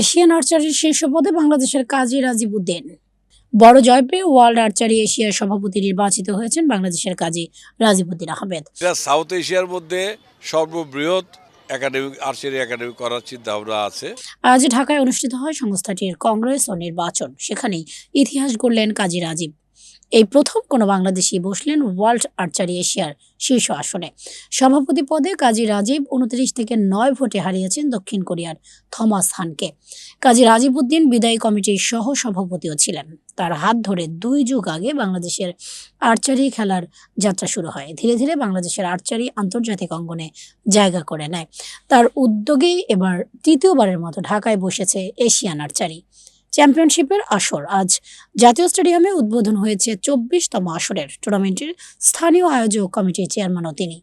Asian আর্চারির শীর্ষ পদে বাংলাদেশের কাজী রাজিবুদ্দিন বড় জয় পেয়ে ওয়ার্ল্ড আর্চারি এশিয়ার সভাপতি নির্বাচিত হয়েছেন বাংলাদেশের কাজী রাজিবুদ্দিন আহমেদ। এটা সাউথ এশিয়ার মধ্যে সর্ববৃহৎ একাডেমিক আর্চারি একাডেমি করার চিন্তা ভাবনা আছে। আজ ঢাকায় অনুষ্ঠিত হয় সংস্থাটির কংগ্রেস ও নির্বাচন। সেখানেই ইতিহাস গড়লেন কাজী রাজীব। এই প্রথম কোনো বাংলাদেশি বসলেন ওয়ার্ল্ড আর্চারি এশিয়ার শীর্ষ আসনে। সভাপতি পদে কাজী রাজীব উনত্রিশ থেকে নয় ভোটে হারিয়েছেন দক্ষিণ কোরিয়ার থমাস হানকে। কাজী রাজীব উদ্দিন বিদায়ী কমিটির সহ সভাপতিও ছিলেন। তার হাত ধরে দুই যুগ আগে বাংলাদেশের আর্চারি খেলার যাত্রা শুরু হয়। ধীরে ধীরে বাংলাদেশের আর্চারি আন্তর্জাতিক অঙ্গনে জায়গা করে নেয়। তার উদ্যোগেই এবার তৃতীয়বারের মতো ঢাকায় বসেছে এশিয়ান আর্চারি। চ্যাম্পিয়নশিপের আসর। আজ জাতীয় স্টেডিয়ামে উদ্বোধন হয়েছে চব্বিশতম আসরের টুর্নামেন্টের স্থানীয় আয়োজক কমিটির চেয়ারম্যানও তিনি।